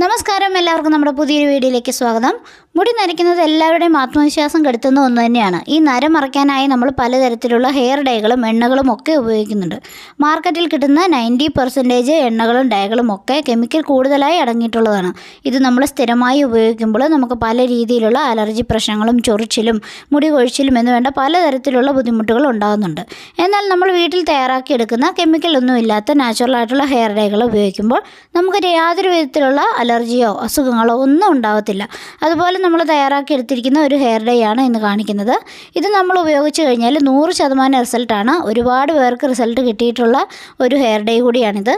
നമസ്കാരം. എല്ലാവർക്കും നമ്മുടെ പുതിയൊരു വീഡിയോയിലേക്ക് സ്വാഗതം. മുടി നരയ്ക്കുന്നത് എല്ലാവരുടെയും ആത്മവിശ്വാസം കെടുത്തുന്ന ഒന്ന് തന്നെയാണ്. ഈ നര മറയ്ക്കാനായി നമ്മൾ പലതരത്തിലുള്ള ഹെയർ ഡൈകളും എണ്ണകളും ഒക്കെ ഉപയോഗിക്കുന്നുണ്ട്. മാർക്കറ്റിൽ കിട്ടുന്ന നയന്റി പെർസെന്റേജ് എണ്ണകളും ഡൈകളും ഒക്കെ കെമിക്കൽ കൂടുതലായി അടങ്ങിയിട്ടുള്ളതാണ്. ഇത് നമ്മൾ സ്ഥിരമായി ഉപയോഗിക്കുമ്പോൾ നമുക്ക് പല രീതിയിലുള്ള അലർജി പ്രശ്നങ്ങളും ചൊറിച്ചിലും മുടി കൊഴിച്ചിലും എന്ന് വേണ്ട പലതരത്തിലുള്ള ബുദ്ധിമുട്ടുകൾ ഉണ്ടാകുന്നുണ്ട്. എന്നാൽ നമ്മൾ വീട്ടിൽ തയ്യാറാക്കിയെടുക്കുന്ന കെമിക്കൽ ഒന്നും ഇല്ലാത്ത നാച്ചുറൽ ആയിട്ടുള്ള ഹെയർ ഡൈകൾ ഉപയോഗിക്കുമ്പോൾ നമുക്ക് യാതൊരു വിധത്തിലുള്ള അലർജിയോ അസുഖങ്ങളോ ഒന്നും ഉണ്ടാകത്തില്ല അതുപോലെ നമ്മൾ തയ്യാറാക്കി എടുത്തിരിക്കുന്ന ഒരു ഹെയർ ഡേ ആണ് ഇന്ന് കാണിക്കുന്നത്. ഇത് നമ്മൾ ഉപയോഗിച്ച് കഴിഞ്ഞാൽ നൂറ് ശതമാനം റിസൾട്ടാണ് ഒരുപാട് പേർക്ക് റിസൾട്ട് കിട്ടിയിട്ടുള്ള ഒരു ഹെയർ ഡേ കൂടിയാണിത്.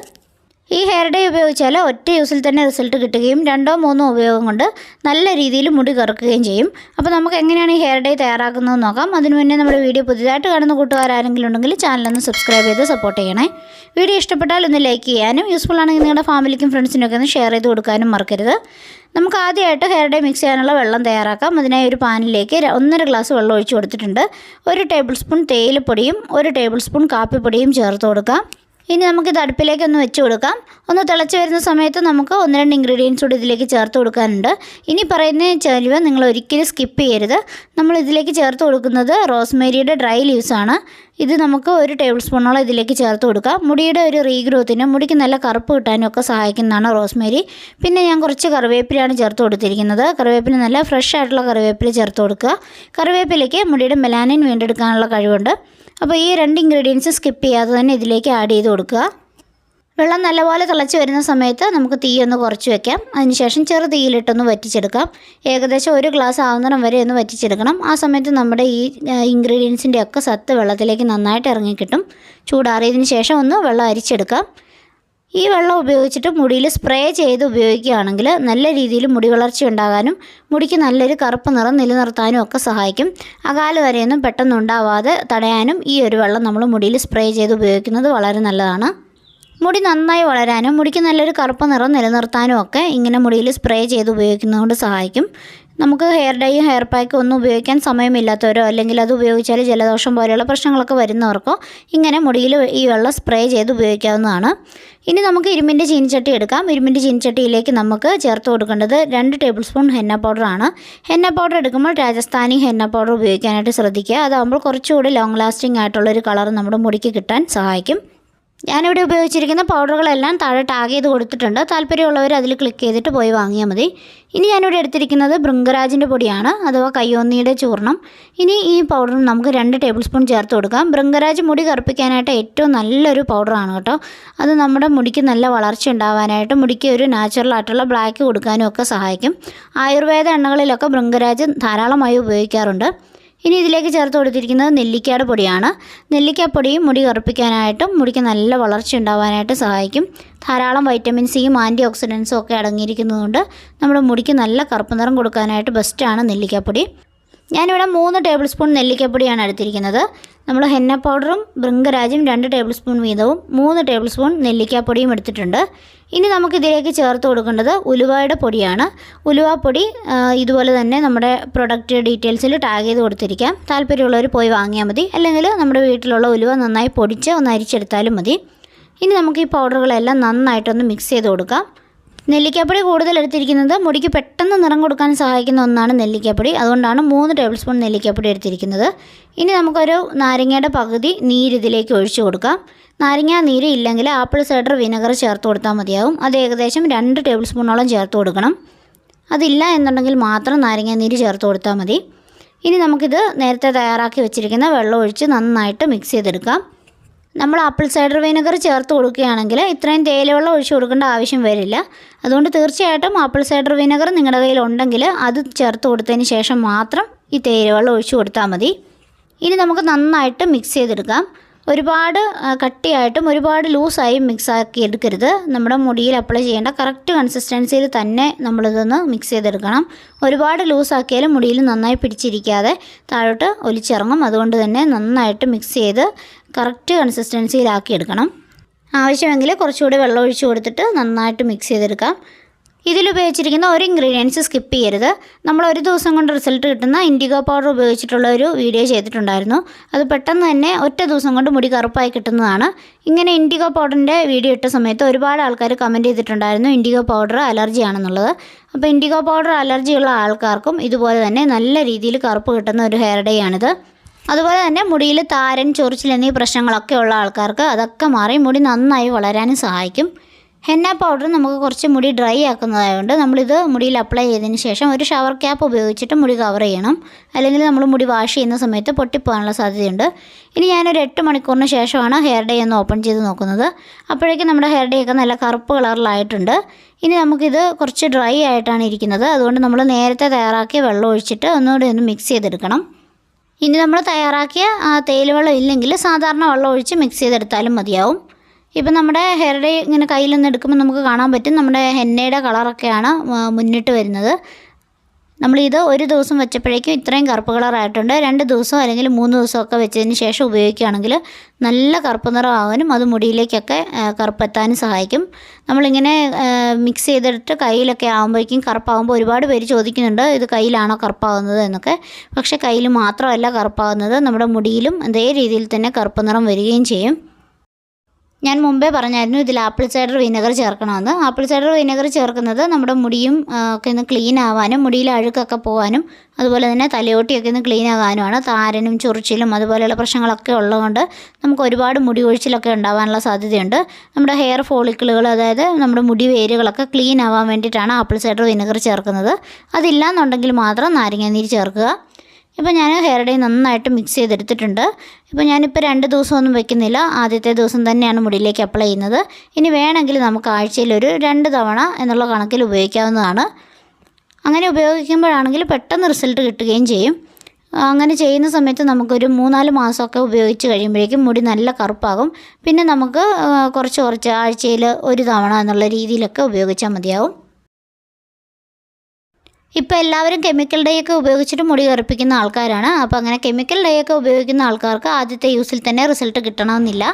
ഈ ഹെയർ ഡേ ഉപയോഗിച്ചാൽ ഒറ്റ യൂസിൽ തന്നെ റിസൾട്ട് കിട്ടുകയും രണ്ടോ മൂന്നോ ഉപയോഗം കൊണ്ട് നല്ല രീതിയിൽ മുടി കറുക്കുകയും ചെയ്യും. അപ്പോൾ നമുക്ക് എങ്ങനെയാണ് ഈ ഹെയർ ഡേ തയ്യാറാക്കുന്നതെന്ന് നോക്കാം. അതിനു മുന്നേ നമ്മുടെ വീഡിയോ പുതിയതായിട്ട് കാണുന്ന കൂട്ടുകാരാരെങ്കിലും ഉണ്ടെങ്കിൽ ചാനലൊന്ന് സബ്സ്ക്രൈബ് ചെയ്ത് സപ്പോർട്ട് ചെയ്യണേ. വീഡിയോ ഇഷ്ടപ്പെട്ടാൽ ഒന്ന് ലൈക്ക് ചെയ്യാനും യൂസ്ഫുൾ ആണെങ്കിൽ നിങ്ങളുടെ ഫാമിലിക്കും ഫ്രണ്ട്സിനൊക്കെ ഒന്ന് ഷെയർ ചെയ്ത് കൊടുക്കാനും മറക്കരുത്. നമുക്ക് ആദ്യമായിട്ട് ഹെയർ ഡേ മിക്സ് ചെയ്യാനുള്ള വെള്ളം തയ്യാറാക്കാം. അതിനായി ഒരു പാനിലേക്ക് ഒന്നര ഗ്ലാസ് വെള്ളം ഒഴിച്ചു കൊടുത്തിട്ടുണ്ട്. ഒരു ടേബിൾ സ്പൂൺ തേയിലപ്പൊടിയും ഒരു ടേബിൾ സ്പൂൺ കാപ്പിപ്പൊടിയും ചേർത്ത് കൊടുക്കാം. ഇനി നമുക്ക് ഇത് ഒന്ന് വെച്ച് കൊടുക്കാം. ഒന്ന് തിളച്ച് വരുന്ന സമയത്ത് നമുക്ക് ഒന്ന് രണ്ട് ഇൻഗ്രീഡിയൻസ് കൂടി ഇതിലേക്ക് ചേർത്ത് കൊടുക്കാനുണ്ട്. ഇനി പറയുന്ന ചേരുവ നിങ്ങൾ ഒരിക്കലും സ്കിപ്പ് ചെയ്യരുത്. നമ്മൾ ഇതിലേക്ക് ചേർത്ത് കൊടുക്കുന്നത് റോസ്മേരിയുടെ ഡ്രൈ ലീവ്സ് ആണ്. ഇത് നമുക്ക് ഒരു ടേബിൾ സ്പൂണോളം ഇതിലേക്ക് ചേർത്ത് കൊടുക്കാം. മുടിയുടെ ഒരു റീഗ്രോത്തിനും മുടിക്ക് നല്ല കറുപ്പ് കിട്ടാനും ഒക്കെ സഹായിക്കുന്നതാണ് റോസ്മേരി. പിന്നെ ഞാൻ കുറച്ച് കറിവേപ്പിലയാണ് ചേർത്ത് കൊടുത്തിരിക്കുന്നത്. കറിവേപ്പിന് നല്ല ഫ്രഷ് ആയിട്ടുള്ള കറിവേപ്പില ചേർത്ത് കൊടുക്കുക. കറിവേപ്പിലയ്ക്ക് മുടിയുടെ മെലാനിൻ വീണ്ടെടുക്കാനുള്ള കഴിവുണ്ട്. അപ്പോൾ ഈ രണ്ട് ഇൻഗ്രീഡിയൻസ് സ്കിപ്പ് ചെയ്യാതെ തന്നെ ഇതിലേക്ക് ആഡ് ചെയ്ത് കൊടുക്കുക. വെള്ളം നല്ലപോലെ തിളച്ച് വരുന്ന സമയത്ത് നമുക്ക് തീ ഒന്ന് കുറച്ച് വെക്കാം. അതിനുശേഷം ചെറു തീയിലിട്ടൊന്ന് വറ്റിച്ചെടുക്കാം. ഏകദേശം ഒരു ഗ്ലാസ് ആവുന്നിടം വരെ ഒന്ന് വറ്റിച്ചെടുക്കണം. ആ സമയത്ത് നമ്മുടെ ഈ ഇൻഗ്രീഡിയൻസിന്റെ ഒക്കെ സത്ത് വെള്ളത്തിലേക്ക് നന്നായിട്ട് ഇറങ്ങിക്കിട്ടും ചൂടാറിയതിന് ശേഷം ഒന്ന് വെള്ളം അരിച്ചെടുക്കാം. ഈ വെള്ളം ഉപയോഗിച്ചിട്ട് മുടിയിൽ സ്പ്രേ ചെയ്ത് ഉപയോഗിക്കുകയാണെങ്കിൽ നല്ല രീതിയിൽ മുടി വളർച്ച ഉണ്ടാകാനും മുടിക്ക് നല്ലൊരു കറുപ്പ് നിറം നിലനിർത്താനും ഒക്കെ സഹായിക്കും. അകാല വരെയൊന്നും പെട്ടെന്ന് ഉണ്ടാവാതെ തടയാനും ഈ ഒരു വെള്ളം നമ്മൾ മുടിയിൽ സ്പ്രേ ചെയ്ത് ഉപയോഗിക്കുന്നത് വളരെ നല്ലതാണ്. മുടി നന്നായി വളരാനും മുടിക്ക് നല്ലൊരു കറുപ്പ് നിറം നിലനിർത്താനും ഒക്കെ ഇങ്ങനെ മുടിയിൽ സ്പ്രേ ചെയ്ത് ഉപയോഗിക്കുന്നതുകൊണ്ട് സഹായിക്കും. നമുക്ക് ഹെയർ ഡൈയും ഹെയർ പാക്കും ഒന്നും ഉപയോഗിക്കാൻ സമയമില്ലാത്തവരോ അല്ലെങ്കിൽ അത് ഉപയോഗിച്ചാൽ ജലദോഷം പോലെയുള്ള പ്രശ്നങ്ങളൊക്കെ വരുന്നവർക്കോ ഇങ്ങനെ മുടിയിൽ ഈ വെള്ളം സ്പ്രേ ചെയ്ത് ഉപയോഗിക്കാവുന്നതാണ്. ഇനി നമുക്ക് ഇരുമ്പിന്റെ ചീനിച്ചട്ടി എടുക്കാം. ഇരുമ്പിന്റെ ചീനിച്ചട്ടിയിലേക്ക് നമുക്ക് ചേർത്ത് കൊടുക്കേണ്ടത് രണ്ട് ടേബിൾ സ്പൂൺ ഹെന്ന പൗഡറാണ് ഹെന്ന പൗഡർ എടുക്കുമ്പോൾ രാജസ്ഥാനി ഹെന്ന പൗഡർ ഉപയോഗിക്കാനായിട്ട് ശ്രദ്ധിക്കുക. അതാകുമ്പോൾ കുറച്ചുകൂടി ലോങ് ലാസ്റ്റിംഗ് ആയിട്ടുള്ളൊരു കളർ നമ്മുടെ മുടിക്ക് കിട്ടാൻ സഹായിക്കും. ഞാനിവിടെ ഉപയോഗിച്ചിരിക്കുന്ന പൗഡറുകളെല്ലാം താഴെ ടാഗ് ചെയ്ത് കൊടുത്തിട്ടുണ്ട്. താല്പര്യമുള്ളവർ അതിൽ ക്ലിക്ക് ചെയ്തിട്ട് പോയി വാങ്ങിയാൽ മതി. ഇനി ഞാനിവിടെ എടുത്തിരിക്കുന്നത് ഭൃംഗരാജിന്റെ പൊടിയാണ് അഥവാ കയ്യോന്നിയുടെ ചൂർണം ഇനി ഈ പൗഡർ നമുക്ക് രണ്ട് ടേബിൾ സ്പൂൺ ചേർത്ത് കൊടുക്കാം. ഭൃംഗരാജ് മുടി കറുപ്പിക്കാനായിട്ട് ഏറ്റവും നല്ലൊരു പൗഡറാണ് കേട്ടോ. അത് നമ്മുടെ മുടിക്ക് നല്ല വളർച്ച ഉണ്ടാവാനായിട്ട് മുടിക്ക് ഒരു നാച്ചുറൽ ആയിട്ടുള്ള ബ്ലാക്ക് കൊടുക്കാനും ഒക്കെ സഹായിക്കും. ആയുർവേദ എണ്ണകളിലൊക്കെ ഭൃംഗരാജ് ധാരാളമായി ഉപയോഗിക്കാറുണ്ട്. ഇനി ഇതിലേക്ക് ചേർത്ത് കൊടുത്തിരിക്കുന്നത് നെല്ലിക്കയുടെ പൊടിയാണ്. നെല്ലിക്കാപ്പൊടിയും മുടി കറുപ്പിക്കാനായിട്ടും മുടിക്ക് നല്ല വളർച്ച ഉണ്ടാവാനായിട്ട് സഹായിക്കും. ധാരാളം വൈറ്റമിൻ സിയും ആന്റി ഓക്സിഡൻസും ഒക്കെ അടങ്ങിയിരിക്കുന്നതുകൊണ്ട് നമ്മുടെ മുടിക്ക് നല്ല കറുപ്പ് നിറം കൊടുക്കാനായിട്ട് ബെസ്റ്റാണ് നെല്ലിക്കാപ്പൊടി. ഞാനിവിടെ മൂന്ന് ടേബിൾ സ്പൂൺ നെല്ലിക്കപ്പൊടിയാണ് എടുത്തിരിക്കുന്നത്. നമ്മൾ ഹെന്ന പൗഡറും ബൃങ്കരാജും രണ്ട് ടേബിൾ സ്പൂൺ വീതവും മൂന്ന് ടേബിൾ സ്പൂൺ നെല്ലിക്കാപ്പൊടിയും എടുത്തിട്ടുണ്ട്. ഇനി നമുക്കിതിലേക്ക് ചേർത്ത് കൊടുക്കേണ്ടത് ഉലുവയുടെ പൊടിയാണ്. ഉലുവാപ്പൊടി ഇതുപോലെ തന്നെ നമ്മുടെ പ്രൊഡക്റ്റ് ഡീറ്റെയിൽസിൽ ടാഗ് ചെയ്ത് കൊടുത്തിരിക്കാം. താല്പര്യമുള്ളവർ പോയി വാങ്ങിയാൽ മതി. അല്ലെങ്കിൽ നമ്മുടെ വീട്ടിലുള്ള ഉലുവ നന്നായി പൊടിച്ച് ഒന്ന് അരിച്ചെടുത്താലും മതി. ഇനി നമുക്ക് ഈ പൗഡറുകളെല്ലാം നന്നായിട്ടൊന്ന് മിക്സ് ചെയ്ത് കൊടുക്കാം. നെല്ലിക്കാപ്പൊടി കൂടുതൽ എടുത്തിരിക്കുന്നത് മുടിക്ക് പെട്ടെന്ന് നിറം കൊടുക്കാൻ സഹായിക്കുന്ന ഒന്നാണ് നെല്ലിക്കാപ്പൊടി. അതുകൊണ്ടാണ് മൂന്ന് ടേബിൾ സ്പൂൺ നെല്ലിക്കാപ്പൊടി എടുത്തിരിക്കുന്നത്. ഇനി നമുക്കൊരു നാരങ്ങയുടെ പകുതി നീര് ഇതിലേക്ക് ഒഴിച്ചു കൊടുക്കാം. നാരങ്ങ നീര് ഇല്ലെങ്കിൽ ആപ്പിൾ സൈഡർ വിനെഗർ ചേർത്ത് കൊടുത്താൽ മതിയാവും. അത് ഏകദേശം രണ്ട് ടേബിൾ സ്പൂണോളം ചേർത്ത് കൊടുക്കണം. അതില്ല എന്നുണ്ടെങ്കിൽ മാത്രം നാരങ്ങ നീര് ചേർത്ത് കൊടുത്താൽ മതി. ഇനി നമുക്കിത് നേരത്തെ തയ്യാറാക്കി വെച്ചിരിക്കുന്ന വെള്ളം ഒഴിച്ച് നന്നായിട്ട് മിക്സ് ചെയ്തെടുക്കാം. നമ്മൾ ആപ്പിൾ സൈഡർ വിനെഗർ ചേർത്ത് കൊടുക്കുകയാണെങ്കിൽ ഇത്രയും തേയിലവെള്ളം ഒഴിച്ച് കൊടുക്കേണ്ട ആവശ്യം വരില്ല. അതുകൊണ്ട് തീർച്ചയായിട്ടും ആപ്പിൾ സൈഡർ വിനെഗർ നിങ്ങളുടെ കയ്യിൽ ഉണ്ടെങ്കിൽ അത് ചേർത്ത് കൊടുത്തതിന് ശേഷം മാത്രം ഈ തേയിലവെള്ളം ഒഴിച്ച് കൊടുത്താൽ മതി. ഇനി നമുക്ക് നന്നായിട്ട് മിക്സ് ചെയ്തെടുക്കാം. ഒരുപാട് കട്ടിയായിട്ടും ഒരുപാട് ലൂസായും മിക്സ് ആക്കി എടുക്കരുത്. നമ്മുടെ മുടിയിൽ അപ്ലൈ ചെയ്യേണ്ട കറക്റ്റ് കൺസിസ്റ്റൻസിയിൽ തന്നെ നമ്മളിതൊന്ന് മിക്സ് ചെയ്തെടുക്കണം. ഒരുപാട് ലൂസാക്കിയാലും മുടിയിൽ നന്നായി പിടിച്ചിരിക്കാതെ താഴോട്ട് ഒലിച്ചിറങ്ങും. അതുകൊണ്ട് തന്നെ നന്നായിട്ട് മിക്സ് ചെയ്ത് കറക്റ്റ് കൺസിസ്റ്റൻസിയിലാക്കി എടുക്കണം. ആവശ്യമെങ്കിൽ കുറച്ചുകൂടി വെള്ളം ഒഴിച്ച് കൊടുത്തിട്ട് നന്നായിട്ട് മിക്സ് ചെയ്തെടുക്കാം. ഇതിൽ ഉപയോഗിച്ചിരിക്കുന്ന ഒരു ഇൻഗ്രീഡിയൻസ് സ്കിപ്പ് ചെയ്യരുത്. നമ്മൾ ഒരു ദിവസം കൊണ്ട് റിസൾട്ട് കിട്ടുന്ന ഇൻഡിഗോ പൗഡർ ഉപയോഗിച്ചിട്ടുള്ള ഒരു വീഡിയോ ചെയ്തിട്ടുണ്ടായിരുന്നു. അത് പെട്ടെന്ന് തന്നെ ഒറ്റ ദിവസം കൊണ്ട് മുടി കറുപ്പായി കിട്ടുന്നതാണ്. ഇങ്ങനെ ഇൻഡിഗോ പൗഡറിന്റെ വീഡിയോ ഇട്ട സമയത്ത് ഒരുപാട് ആൾക്കാർ കമന്റ് ചെയ്തിട്ടുണ്ടായിരുന്നു ഇൻഡിഗോ പൗഡർ അലർജി ആണെന്നുള്ളത്. അപ്പോൾ ഇൻഡിഗോ പൗഡർ അലർജി ഉള്ള ആൾക്കാർക്കും ഇതുപോലെ തന്നെ നല്ല രീതിയിൽ കറുപ്പ് കിട്ടുന്ന ഒരു ഹെയർ ഡേ ആണിത്. അതുപോലെ തന്നെ മുടിയിൽ താരൻ ചൊറിച്ചിൽ എന്നീ പ്രശ്നങ്ങളൊക്കെ ഉള്ള ആൾക്കാർക്ക് അതൊക്കെ മാറി മുടി നന്നായി വളരാനും സഹായിക്കും. ഹെന്ന പൗഡർ നമുക്ക് കുറച്ച് മുടി ഡ്രൈ ആക്കുന്നതായതുകൊണ്ട് നമ്മളിത് മുടിയിൽ അപ്ലൈ ചെയ്തതിന് ശേഷം ഒരു ഷവർ ക്യാപ്പ് ഉപയോഗിച്ചിട്ട് മുടി കവർ ചെയ്യണം. അല്ലെങ്കിൽ നമ്മൾ മുടി വാഷ് ചെയ്യുന്ന സമയത്ത് പൊട്ടിപ്പോകാനുള്ള സാധ്യതയുണ്ട്. ഇനി ഞാനൊരു എട്ട് മണിക്കൂറിന് ശേഷമാണ് ഹെയർ ഡേ ഒന്ന് ഓപ്പൺ ചെയ്ത് നോക്കുന്നത്. അപ്പോഴേക്കും നമ്മുടെ ഹെയർ ഡേ ഒക്കെ നല്ല കറുപ്പ് കളറിലായിട്ടുണ്ട്. ഇനി നമുക്കിത് കുറച്ച് ഡ്രൈ ആയിട്ടാണ് ഇരിക്കുന്നത്. അതുകൊണ്ട് നമ്മൾ നേരത്തെ തയ്യാറാക്കിയ വെള്ളം ഒഴിച്ചിട്ട് ഒന്നുകൂടി ഒന്ന് മിക്സ് ചെയ്തെടുക്കണം. ഇനി നമ്മൾ തയ്യാറാക്കിയ തേയില വെള്ളം ഇല്ലെങ്കിൽ സാധാരണ വെള്ളം ഒഴിച്ച് മിക്സ് ചെയ്തെടുത്താലും മതിയാവും. ഇപ്പം നമ്മുടെ ഹെയർ ഡേ ഇങ്ങനെ കയ്യിൽ നിന്ന് എടുക്കുമ്പോൾ നമുക്ക് കാണാൻ പറ്റും നമ്മുടെ ഹെന്നയുടെ കളറൊക്കെയാണ് മുന്നിട്ട് വരുന്നത്. നമ്മളിത് ഒരു ദിവസം വെച്ചപ്പോഴേക്കും ഇത്രയും കറുപ്പ് കളറായിട്ടുണ്ട് രണ്ട് ദിവസം അല്ലെങ്കിൽ മൂന്ന് ദിവസമൊക്കെ വെച്ചതിന് ശേഷം ഉപയോഗിക്കുകയാണെങ്കിൽ നല്ല കറുപ്പ് നിറമാകാനും അത് മുടിയിലേക്കൊക്കെ കറുപ്പെത്താനും സഹായിക്കും. നമ്മളിങ്ങനെ മിക്സ് ചെയ്തിട്ട് കയ്യിലൊക്കെ ആകുമ്പോഴേക്കും കറുപ്പാകുമ്പോൾ ഒരുപാട് പേര് ചോദിക്കുന്നുണ്ട് ഇത് കയ്യിലാണോ കറുപ്പാകുന്നത് എന്നൊക്കെ. പക്ഷേ കയ്യിൽ മാത്രമല്ല കറുപ്പാകുന്നത് നമ്മുടെ മുടിയിലും അതേ രീതിയിൽ തന്നെ കറുപ്പ് നിറം വരികയും ചെയ്യും. ഞാൻ മുമ്പേ പറഞ്ഞായിരുന്നു ഇതിൽ ആപ്പിൾ സൈഡർ വിനെഗർ ചേർക്കണമെന്ന്. ആപ്പിൾ സൈഡർ വിനെഗർ ചേർക്കുന്നത് നമ്മുടെ മുടിയും ഒക്കെ ഒന്ന് ക്ലീൻ ആവാനും മുടിയിൽ അഴുക്കൊക്കെ പോകാനും അതുപോലെ തന്നെ തലയോട്ടിയൊക്കെ ഒന്ന് ക്ലീൻ ആകാനുമാണ്. താരനും ചൊറിച്ചിലും അതുപോലെയുള്ള പ്രശ്നങ്ങളൊക്കെ ഉള്ളതുകൊണ്ട് നമുക്ക് ഒരുപാട് മുടി ഒഴിച്ചിലൊക്കെ ഉണ്ടാവാനുള്ള സാധ്യതയുണ്ട്. നമ്മുടെ ഹെയർ ഫോളിക്കിളുകൾ അതായത് നമ്മുടെ മുടി വേരുകളൊക്കെ ക്ലീൻ ആവാൻ വേണ്ടിയിട്ടാണ് ആപ്പിൾ സൈഡർ വിനെഗർ ചേർക്കുന്നത്. അതില്ലാന്നുണ്ടെങ്കിൽ മാത്രം നാരങ്ങാനീര് ചേർക്കുക. ഇപ്പോൾ ഞാൻ ഹെയർ ഡേ നന്നായിട്ട് മിക്സ് ചെയ്തെടുത്തിട്ടുണ്ട്. ഇപ്പോൾ ഞാനിപ്പോൾ രണ്ട് ദിവസമൊന്നും വെക്കുന്നില്ല. ആദ്യത്തെ ദിവസം തന്നെയാണ് മുടിയിലേക്ക് അപ്ലൈ ചെയ്യുന്നത്. ഇനി വേണമെങ്കിൽ നമുക്ക് ആഴ്ചയിൽ ഒരു രണ്ട് തവണ എന്നുള്ള കണക്കിൽ ഉപയോഗിക്കാവുന്നതാണ്. അങ്ങനെ ഉപയോഗിക്കുമ്പോഴാണെങ്കിൽ പെട്ടെന്ന് റിസൾട്ട് കിട്ടുകയും ചെയ്യും. അങ്ങനെ ചെയ്യുന്ന സമയത്ത് നമുക്കൊരു മൂന്നാൽ മാസമൊക്കെ ഉപയോഗിച്ച് കഴിയുമ്പോഴേക്കും മുടി നല്ല കറുപ്പാകും. പിന്നെ നമുക്ക് കുറച്ച് കുറച്ച് ആഴ്ചയിൽ ഒരു തവണ എന്നുള്ള രീതിയിലൊക്കെ ഉപയോഗിച്ചാൽ മതിയാവും. ഇപ്പോൾ എല്ലാവരും കെമിക്കൽ ഡേ ഒക്കെ ഉപയോഗിച്ചിട്ട് മുടി കറുപ്പിക്കുന്ന ആൾക്കാരാണ്. അപ്പോൾ അങ്ങനെ കെമിക്കൽ ഡേ ഒക്കെ ഉപയോഗിക്കുന്ന ആൾക്കാർക്ക് ആദ്യത്തെ യൂസിൽ തന്നെ റിസൾട്ട് കിട്ടണമെന്നില്ല.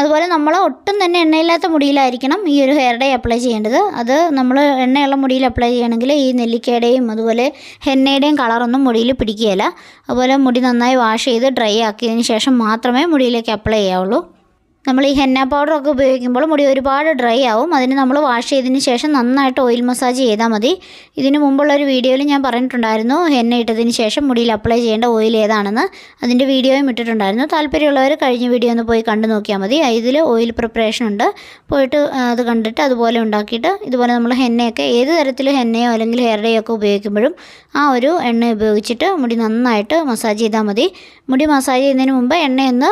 അതുപോലെ നമ്മൾ ഒട്ടും തന്നെ എണ്ണയില്ലാത്ത മുടിയിലായിരിക്കണം ഈ ഒരു ഹെയർ ഡേ അപ്ലൈ ചെയ്യേണ്ടത്. അത് നമ്മൾ എണ്ണയുള്ള മുടിയിൽ അപ്ലൈ ചെയ്യണമെങ്കിൽ ഈ നെല്ലിക്കയുടെയും അതുപോലെ ഹെന്നയുടെയും കളറൊന്നും മുടിയിൽ പിടിക്കുകയില്ല. അതുപോലെ മുടി നന്നായി വാഷ് ചെയ്ത് ഡ്രൈ ആക്കിയതിന് ശേഷം മാത്രമേ മുടിയിലേക്ക് അപ്ലൈ ചെയ്യാവുള്ളൂ. നമ്മൾ ഈ ഹെന്ന പൗഡറൊക്കെ ഉപയോഗിക്കുമ്പോൾ മുടി ഒരുപാട് ഡ്രൈ ആവും. അതിന് നമ്മൾ വാഷ് ചെയ്തതിന് ശേഷം നന്നായിട്ട് ഓയിൽ മസാജ് ചെയ്താൽ മതി. ഇതിന് മുമ്പുള്ള ഒരു വീഡിയോയിൽ ഞാൻ പറഞ്ഞിട്ടുണ്ടായിരുന്നു ഹെന്ന ഇട്ടതിന് ശേഷം മുടിയിൽ അപ്ലൈ ചെയ്യേണ്ട ഓയിൽ ഏതാണെന്ന്. അതിന്റെ വീഡിയോയും ഇട്ടിട്ടുണ്ടായിരുന്നു. താല്പര്യമുള്ളവർ കഴിഞ്ഞ വീഡിയോ ഒന്ന് പോയി കണ്ടു നോക്കിയാൽ മതി. ഇതിൽ ഓയിൽ പ്രിപ്പറേഷൻ ഉണ്ട്. പോയിട്ട് അത് കണ്ടിട്ട് അതുപോലെ ഉണ്ടാക്കിയിട്ട് ഇതുപോലെ നമ്മൾ ഹെന്നയൊക്കെ ഏത് തരത്തിൽ ഹെന്നയോ അല്ലെങ്കിൽ ഹെയർ ഡേയോ ഒക്കെ ഉപയോഗിക്കുമ്പോഴും ആ ഒരു എണ്ണ ഉപയോഗിച്ചിട്ട് മുടി നന്നായിട്ട് മസാജ് ചെയ്താൽ മതി. മുടി മസാജ് ചെയ്യുന്നതിന് മുമ്പ് എണ്ണയൊന്ന്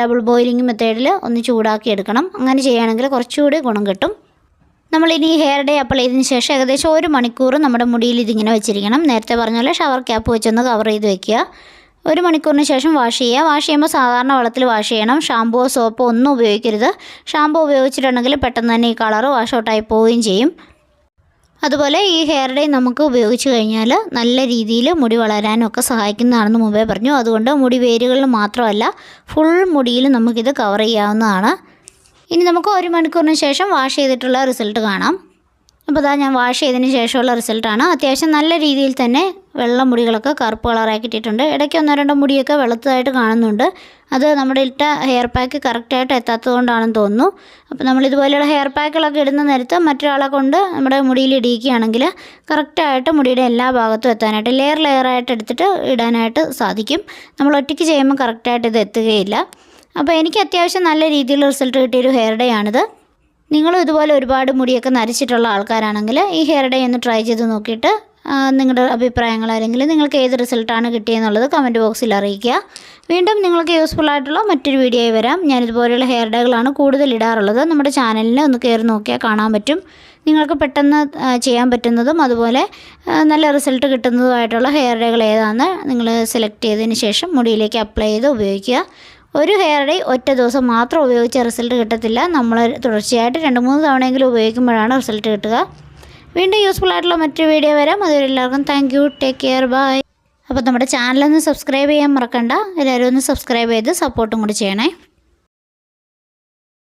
ഡബിൾ ബോയിലിംഗ് മെത്തേഡിൽ ഒന്ന് ചൂടാക്കി എടുക്കണം. അങ്ങനെ ചെയ്യുകയാണെങ്കിൽ കുറച്ചുകൂടി ഗുണം കിട്ടും. നമ്മളിനി ഹെയർ ഡേ അപ്ലൈ ചെയ്തതിന് ശേഷം ഏകദേശം ഒരു മണിക്കൂർ നമ്മുടെ മുടിയിൽ ഇതിങ്ങനെ വെച്ചിരിക്കണം. നേരത്തെ പറഞ്ഞ പോലെ ഷവർ ക്യാപ്പ് വെച്ചൊന്ന് കവർ ചെയ്ത് വെക്കുക. ഒരു മണിക്കൂറിന് ശേഷം വാഷ് ചെയ്യുക. വാഷ് ചെയ്യുമ്പോൾ സാധാരണ വെള്ളത്തിൽ വാഷ് ചെയ്യണം. ഷാമ്പുവോ സോപ്പോ ഒന്നും ഉപയോഗിക്കരുത്. ഷാമ്പു ഉപയോഗിച്ചിട്ടുണ്ടെങ്കിൽ പെട്ടെന്ന് തന്നെ ഈ കളർ വാഷ് ഔട്ടായി പോവുകയും ചെയ്യും. അതുപോലെ ഈ ഹെയർ ഡൈ നമുക്ക് ഉപയോഗിച്ച് കഴിഞ്ഞാൽ നല്ല രീതിയിൽ മുടി വളരാനൊക്കെ സഹായിക്കുന്നതാണെന്ന് മുമ്പേ പറഞ്ഞു. അതുകൊണ്ട് മുടി വേരുകളിൽ മാത്രമല്ല ഫുൾ മുടിയിൽ നമുക്കിത് കവർ ചെയ്യാവുന്നതാണ്. ഇനി നമുക്ക് ഒരു മണിക്കൂറിന് ശേഷം വാഷ് ചെയ്തിട്ടുള്ള റിസൾട്ട് കാണാം. അപ്പോൾ ഇതാ ഞാൻ വാഷ് ചെയ്തതിന് ശേഷമുള്ള റിസൾട്ടാണ് അത്യാവശ്യം നല്ല രീതിയിൽ തന്നെ വെള്ള മുടികളൊക്കെ കറുപ്പ് കളറാക്കി ഇട്ടിട്ടുണ്ട് ഇടയ്ക്ക് ഒന്നോ രണ്ടോ മുടിയൊക്കെ വെളുത്തതായിട്ട് കാണുന്നുണ്ട്. അത് നമ്മുടെ ഇട്ട ഹെയർ പാക്ക് കറക്റ്റായിട്ട് എത്താത്തത് കൊണ്ടാണെന്ന് തോന്നുന്നു. അപ്പോൾ നമ്മൾ ഇതുപോലെയുള്ള ഹെയർ പാക്കുകളൊക്കെ ഇടുന്ന നേരത്ത് മറ്റൊരാളെ കൊണ്ട് നമ്മുടെ മുടിയിൽ ഇടിയിക്കുകയാണെങ്കിൽ കറക്റ്റായിട്ട് മുടിയുടെ എല്ലാ ഭാഗത്തും എത്താനായിട്ട് ലെയർ ലെയറായിട്ട് എടുത്തിട്ട് ഇടാനായിട്ട് സാധിക്കും. നമ്മൾ ഒറ്റയ്ക്ക് ചെയ്യുമ്പോൾ കറക്റ്റായിട്ട് ഇത് എത്തുകയില്ല. അപ്പോൾ എനിക്ക് അത്യാവശ്യം നല്ല രീതിയിലുള്ള റിസൾട്ട് കിട്ടിയൊരു ഹെയർ ഡേ ആണിത്. നിങ്ങളും ഇതുപോലെ ഒരുപാട് മുടിയൊക്കെ നരച്ചിട്ടുള്ള ആൾക്കാരാണെങ്കിൽ ഈ ഹെയർ ഡേ ഒന്ന് ട്രൈ ചെയ്ത് നോക്കിയിട്ട് നിങ്ങളുടെ അഭിപ്രായങ്ങൾ അല്ലെങ്കിൽ നിങ്ങൾക്ക് ഏത് റിസൾട്ടാണ് കിട്ടിയെന്നുള്ളത് കമന്റ് ബോക്സിൽ അറിയിക്കുക. വീണ്ടും നിങ്ങൾക്ക് യൂസ്ഫുൾ ആയിട്ടുള്ള മറ്റൊരു വീഡിയോ ആയി വരാം. ഞാൻ ഇതുപോലെയുള്ള ഹെയർ ഡേകളാണ് കൂടുതൽ ഇടാറുള്ളത്. നമ്മുടെ ചാനലിൽ ഒന്ന് കയറി നോക്കിയാൽ കാണാൻ പറ്റും. നിങ്ങൾക്ക് പെട്ടെന്ന് ചെയ്യാൻ പറ്റുന്നതും അതുപോലെ നല്ല റിസൾട്ട് കിട്ടുന്നതുമായിട്ടുള്ള ഹെയർ ഡേകൾ ഏതാണെന്ന് നിങ്ങൾ സെലക്ട് ചെയ്തതിന് ശേഷം മുടിയിലേക്ക് അപ്ലൈ ചെയ്ത് ഉപയോഗിക്കുക. ഒരു ഹെയർ ഡൈ ഒറ്റ ദിവസം മാത്രം ഉപയോഗിച്ച റിസൾട്ട് കിട്ടത്തില്ല. നമ്മൾ തുടർച്ചയായിട്ട് രണ്ട് മൂന്ന് തവണയെങ്കിലും ഉപയോഗിക്കുമ്പോഴാണ് റിസൾട്ട് കിട്ടുക. വീണ്ടും യൂസ്ഫുൾ ആയിട്ടുള്ള മറ്റൊരു വീഡിയോ വരാം. അതുവരെ എല്ലാവർക്കും thank you take care bye അപ്പോൾ നമ്മുടെ ചാനലൊന്ന് സബ്സ്ക്രൈബ് ചെയ്യാൻ മറക്കണ്ട. എല്ലാവരും ഒന്ന് സബ്സ്ക്രൈബ് ചെയ്ത് സപ്പോർട്ടും കൂടി ചെയ്യണേ.